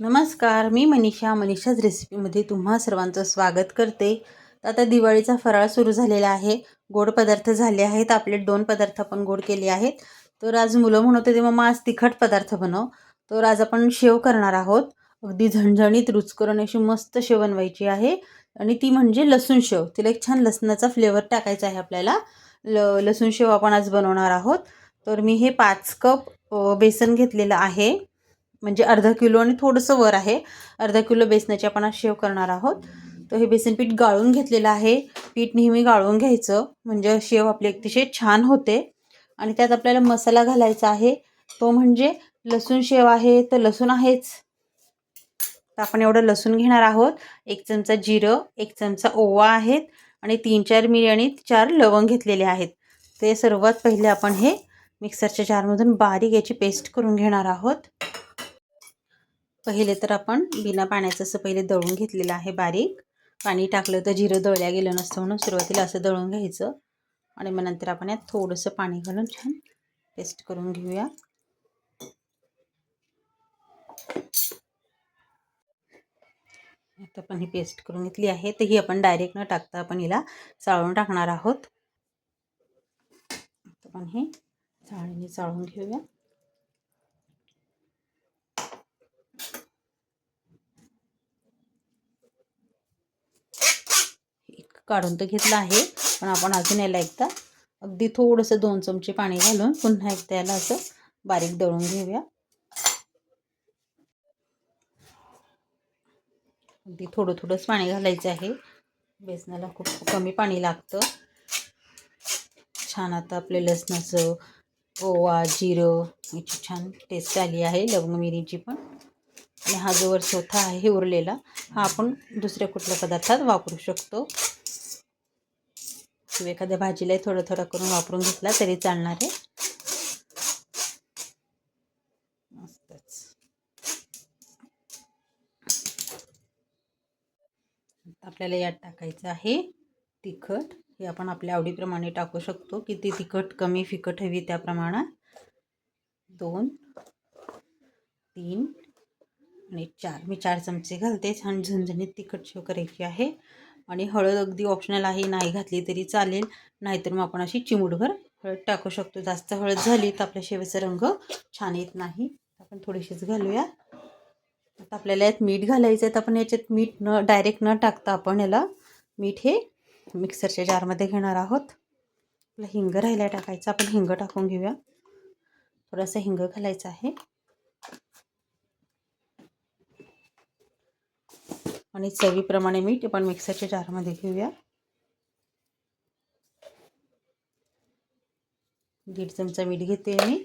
नमस्कार मी मनीषा. मनीषाच रेसिपीमध्ये तुम्हा सर्वांचं स्वागत करते. तर आता दिवाळीचा फराळ सुरू झालेला आहे. गोड पदार्थ झाले आहेत. आपले दोन पदार्थ आपण गोड केले आहेत. तर आज मुलं म्हणत होते मग आज तिखट पदार्थ बनव. तर आज आपण शेव करणार आहोत. अगदी झणझणीत रुचकरून अशी मस्त शेव बनवायची आहे. आणि ती म्हणजे लसूण शेव. तिला एक छान लसणाचा फ्लेवर टाकायचा आहे आपल्याला. ल लसूण शेव आपण आज बनवणार आहोत. तर मी हे पाच कप बेसन घेतलेलं आहे. म्हणजे अर्धा किलो आणि थोडंसं वर आहे. अर्धा किलो बेसनाची आपण आज शेव करणार आहोत. तर हे बेसन पीठ गाळून घेतलेलं आहे. पीठ नेहमी गाळून घ्यायचं. म्हणजे शेव आपली अतिशय छान होते. आणि त्यात आपल्याला मसाला घालायचा आहे. तो म्हणजे लसूण शेव आहे. तर लसूण आहेच. तर आपण एवढं लसूण घेणार आहोत. एक चमचा जिरं एक चमचा ओवा आहेत. आणि तीन चार मिरी आणि चार लवंग घेतलेले आहेत. ते सर्वात पहिले आपण हे मिक्सरच्या जारमधून बारीक याची पेस्ट करून घेणार आहोत. पहिले तर आपण बिना पाण्याचं असं पहिले दळून घेतलेलं आहे बारीक. पाणी टाकलं तर जिरं दळल्या गेलं नसतं म्हणून सुरुवातीला असं दळून घ्यायचं. आणि मग नंतर आपण यात थोडंसं पाणी घालून छान पेस्ट करून घेऊया. आता आपण ही पेस्ट करून घेतली आहे. तर ही आपण डायरेक्ट न टाकता आपण हिला चाळून टाकणार आहोत. आता आपण हे चाळीने चाळून घेऊया. काढून तर घेतलं आहे. पण आपण अजून याला एकदा अगदी थोडंसं दोन चमचे पाणी घालून पुन्हा एकदा याला असं बारीक दळून घेऊया. अगदी थोडं थोडंच पाणी घालायचं आहे. बेसनाला खूप कमी पाणी लागतं. छान आता आपले लसणाचं ओवा जिरं याची छान टेस्ट आली आहे लवंग मिरीची पण. आणि हा जो वर चौथा आहे उरलेला हा आपण दुसऱ्या कुठल्या पदार्थात वापरू शकतो. किंवा एखाद्या भाजीलाही थोडं थोडं करून वापरून घेतला तरी चालणार आहे. मस्तच. आपल्याला यात टाकायचं आहे तिखट. हे आपण आपल्या आवडीप्रमाणे टाकू शकतो. किती तिखट कमी फिकट हवी त्या प्रमाणात. दोन तीन आणि चार. मी चार चमचे घालते छान झणझणीत तिखट शेव करायची आहे. आणि हळद अगदी ऑप्शनल आहे नाही घातली तरी चालेल. नाहीतर मग आपण अशी चिमूटभर हळद टाकू शकतो. जास्त हळद झाली तर आपल्या शेवेचा रंग छान येत नाही. आपण थोडीशीच घालूया. आता आपल्याला यात मीठ घालायचं आहे तर आपण याच्यात मीठ न डायरेक्ट न टाकता आपण याला मीठ हे मिक्सरच्या जारमध्ये घेणार आहोत. आपला हिंग राहिला टाकायचं. आपण हिंग टाकून घेऊया. थोडासा हिंग घालायचा आहे. आणि चवीप्रमाणे मीठ आपण मिक्सरच्या जारमध्ये घेऊया. दीड चमचा मीठ घेते मी.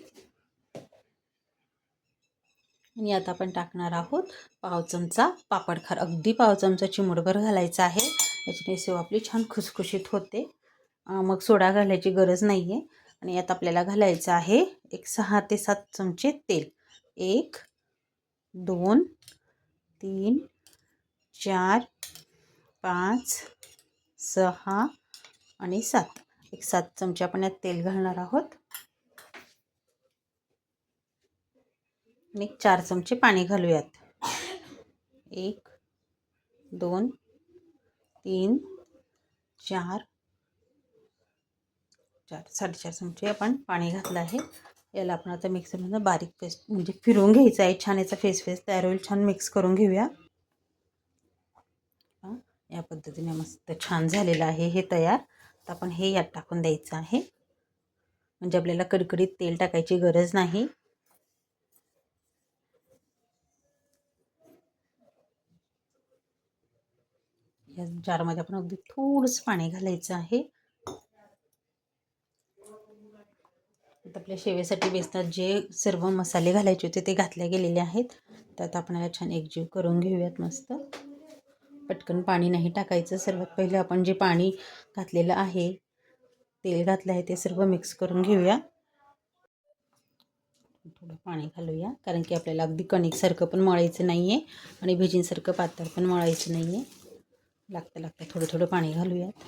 आणि आता आपण टाकणार आहोत पाव चमचा पापडखार अगदी पाव चमचा चिमूटभर घालायचा आहे. याच्याने सेव आपली छान खुसखुशीत होते. मग सोडा घालायची गरज नाही आहे आणि यात आपल्याला घालायचं आहे एक सहा ते सात चमचे तेल. एक दोन तीन चार पाच सहा आणि सात. एक सात चमचे आपण यात तेल घालणार आहोत. आणि चार चमचे पाणी घालूयात. एक दोन तीन चार. चार साडेचार चमचे आपण पाणी घातलं आहे. याला आपण आता मिक्सरमधून बारीक पेस्ट म्हणजे फिरवून घ्यायचं आहे. छान याचा फेस फेस तयार होईल. छान मिक्स करून घेऊया. या पद्धतीने मस्त छान झालेलं आहे हे तयार. तर आपण हे यात टाकून द्यायचं आहे. म्हणजे आपल्याला कडकडीत तेल टाकायची गरज नाही. या जारमध्ये आपण अगदी थोडंसं पाणी घालायचं आहे. आता आपल्या शेवेसाठी बेसनात जे सर्व मसाले घालायचे होते ते घातले गेलेले आहेत. त्यात आपण याला छान एकजीव करून घेऊयात मस्त. पटकन पाणी नाही टाकायचं. सर्वात पहिलं आपण जे पाणी घातलेलं आहे तेल घातलं आहे ते सर्व मिक्स करून घेऊया. थोडं पाणी घालूया कारण की आपल्याला अगदी कणिकसारखं पण मळायचं नाही आहे आणि भिजींसारखं पातळ पण मळायचं नाही आहे लागतं लागतं थोडं थोडं पाणी घालूयात.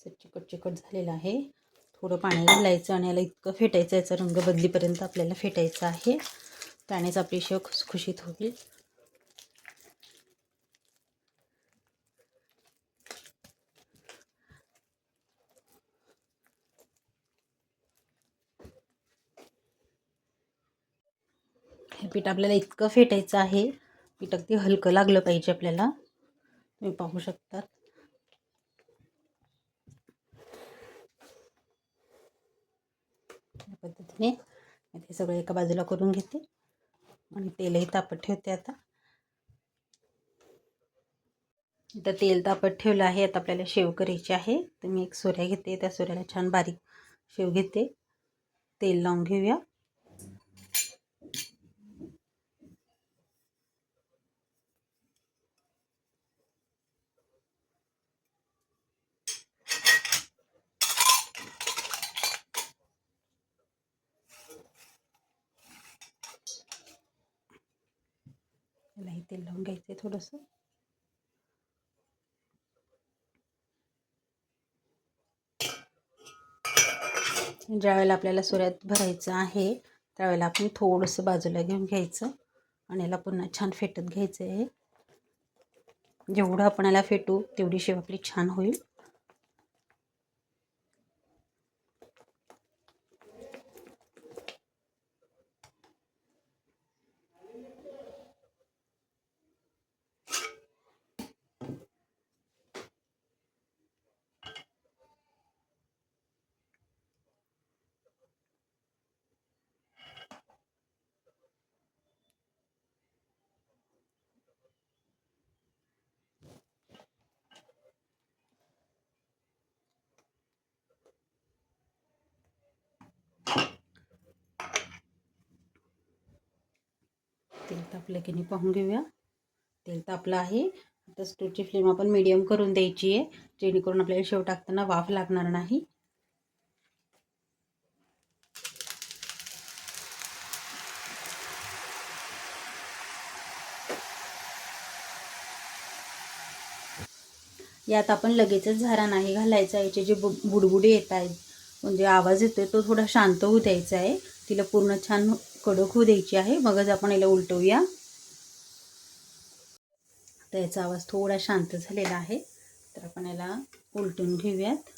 असं चिकट चिकट झालेलं आहे. थोडं पाणी घालायचं आणि याला इतकं फेटायचं याचा रंग बदलीपर्यंत आपल्याला फेटायचं आहे. त्यानेच आपली शेव खुसखुशीत होईल. हे पीठ आपल्याला इतकं फेटायचं आहे. पीठ अगदी हलकं लागलं पाहिजे आपल्याला. तुम्ही पाहू शकतात. या पद्धतीने. ते सगळं एका बाजूला करून घेते. आणि तेलही तापत ठेवते आता. इथं तेल तापत ठेवलं आहे. आता आपल्याला शेव करायची आहे. तर मी एक सोऱ्या घेते. त्या सोऱ्याला छान बारीक शेव घेते. तेल लावून घेऊया. त्यालाही तेल लावून घ्यायचं आहे थोडंसं ज्यावेळेला आपल्याला सुऱ्यात भरायचं आहे त्यावेळेला आपण थोडंसं बाजूला घेऊन घ्यायचं आणि याला पुन्हा छान फेटत घ्यायचं आहे जेवढं आपण याला फेटू तेवढी शेव आपली छान होईल. तेल तापलं की नाही पाहून घेऊया. तेल तापलं आहे. आता स्टोवची फ्लेम आपण मीडियम करून द्यायची आहे. जेणेकरून आपल्याला शेव टाकताना वाफ लागणार नाही. यात आपण लगेचच झारा नाही घालायचा. याचे जे बु बुडबुडे येत आहेत म्हणजे आवाज येतोय तो थोडा शांत होऊ द्यायचा आहे. तिला पूर्ण छान कडक होऊ द्यायची आहे. मगच आपण याला उलटवूया. तर याचा आवाज थोडा शांत झालेला आहे. तर आपण याला उलटून घेऊयात.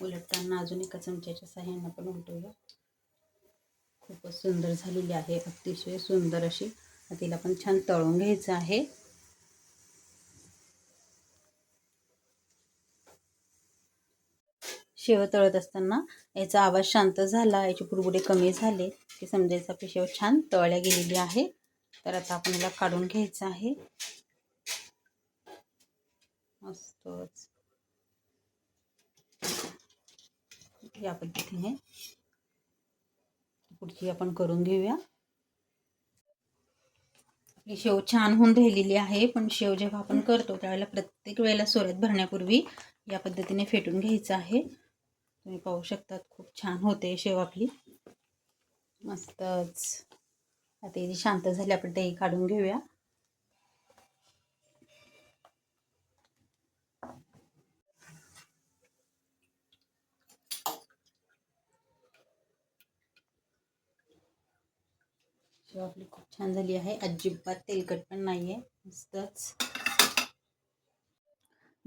उलटताना अजून एका चमच्याच्या साह्यानं पण उलटवूया खूपच सुंदर झालेली आहे. अतिशय सुंदर अशी. तिला पण छान तळून घ्यायचं आहे. शेव तळत असताना याचा आवाज शांत झाला याचे बुडबुडे कमी झाले. की समजायचं आपली शेव छान तळल्या गेलेली आहे. तर आता आपण याला काढून घ्यायचं आहे. मस्तच. या पद्धतीने पुढची आपण करून घेऊया. आपली शेव छान होऊन राहिलेली आहे पण शेव जेव्हा आपण करतो त्यावेळेला प्रत्येक वेळेला सोऱ्यात भरण्यापूर्वी या पद्धतीने फेटून घ्यायचं आहे. तुम्ही पाहू शकतात खूप छान होते शेव आपली. मस्तच. आता जी शांत झाली आपण दही काढून घेऊया. शेव आपली खूप छान झाली आहे. अजिबात तेलकट पण नाही आहे मस्तच.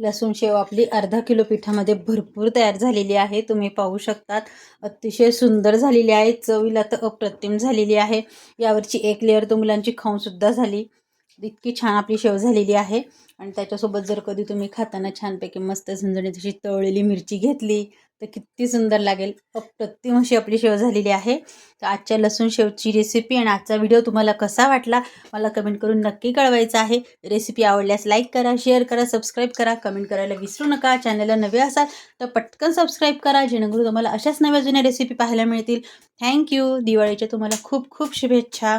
लसूण शेव आपली अर्धा किलो पिठामध्ये भरपूर तयार झालेली आहे. तुम्ही पाहू शकतात. अतिशय सुंदर झालेली आहे. चवीला तर अप्रतिम झालेली आहे. यावरची एक लेअर तर मुलांची खाऊनसुद्धा झाली. इतकी छान आपली शेव झालेली आहे. आणि त्याच्यासोबत जर कधी तुम्ही खाताना छानपैकी मस्त झणझणीत अशी तळलेली मिरची घेतली तर किती सुंदर लागेल. अप्रतिम अशी आपली शेव झालेली आहे. तर आजच्या लसूण शेवची रेसिपी आणि आजचा व्हिडिओ तुम्हाला कसा वाटला? मला कमेंट करून नक्की कळवायचा आहे. रेसिपी आवडल्यास लाईक करा शेअर करा सबस्क्राईब करा. कमेंट करायला विसरू नका. चॅनलला नवे असाल तर पटकन सबस्क्राईब करा. जेणेकरून तुम्हाला अशाच नव्या जुन्या रेसिपी पाहायला मिळतील. थँक्यू दिवाळीच्या तुम्हाला खूप खूप शुभेच्छा.